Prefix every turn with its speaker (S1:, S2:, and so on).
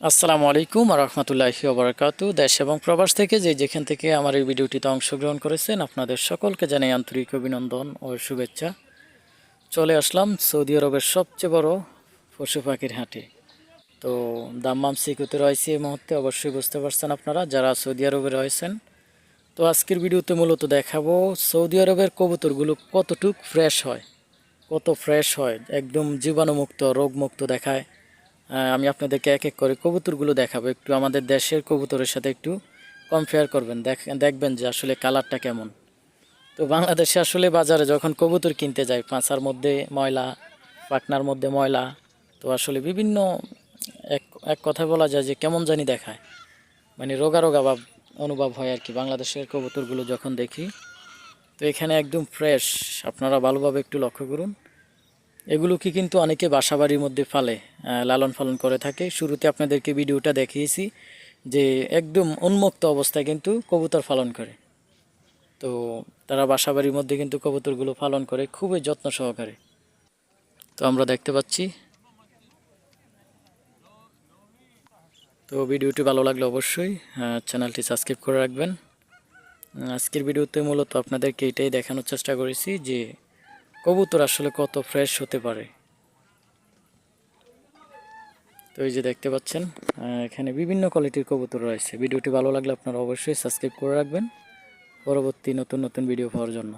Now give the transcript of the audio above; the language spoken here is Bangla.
S1: আসসালামু আলাইকুম রহমতুল্লাহি ওবরাকাতু দেশ এবং প্রবাস থেকে যে যেখান থেকে আমার এই ভিডিওটিতে অংশগ্রহণ করেছেন, আপনাদের সকলকে জানাই আন্তরিক অভিনন্দন ও শুভেচ্ছা। চলে আসলাম সৌদি আরবের সবচেয়ে বড় পশু পাখির হাটে। তো দাম্মাম সিকুতে রয়েছে এই মুহূর্তে, অবশ্যই বুঝতে পারছেন আপনারা যারা সৌদি আরবে রয়েছেন। তো আজকের ভিডিওতে মূলত দেখাবো সৌদি আরবের কবুতরগুলো কতটুক ফ্রেশ হয়, কত ফ্রেশ হয়, একদম জীবাণুমুক্ত, রোগমুক্ত দেখায়। আমি আপনাদেরকে এক এক করে কবুতরগুলো দেখাবো। একটু আমাদের দেশের কবুতরের সাথে একটু কম্পেয়ার করবেন। দেখ, দেখবেন যে আসলে কালারটা কেমন। তো বাংলাদেশে আসলে বাজারে যখন কবুতর কিনতে যাই পাঁচার মধ্যে ময়লা, পাটনার মধ্যে ময়লা, তো আসলে বিভিন্ন, এক এক কথা বলা যায় যে কেমন জানি দেখায়। মানে রোগা রোগা বা অনুভব হয় আর কি বাংলাদেশের কবুতরগুলো যখন দেখি, তো এখানে একদম ফ্রেশ আপনারা ভালোভাবে একটু লক্ষ্য করুন। এগুলোকে কিন্তু অনেকে বাসাবাড়ির মধ্যে ফালে লালন পালন করে থাকে। শুরুতে আপনাদেরকে ভিডিওটা দেখিয়েছি যে একদম উন্মুক্ত অবস্থায় কিন্তু কবুতর পালন করে। তো তারা বাসাবাড়ির মধ্যে কিন্তু কবুতরগুলো পালন করে খুবই যত্ন সহকারে। তো আমরা দেখতে পাচ্ছি। তো ভিডিওটি ভালো লাগলে অবশ্যই চ্যানেলটি সাবস্ক্রাইব করে রাখবেন। আজকের ভিডিওতে মূলত আপনাদেরকে এটাই দেখানোর চেষ্টা করেছি যে কবুতর আসলে কত ফ্রেশ হতে পারে। তো এই যে দেখতে পাচ্ছেন এখানে বিভিন্ন কোয়ালিটির কবুতর রয়েছে। ভিডিওটি ভালো লাগলে আপনারা অবশ্যই সাবস্ক্রাইব করে রাখবেন। পরবর্তী নতুন নতুন ভিডিও পাওয়ার জন্য।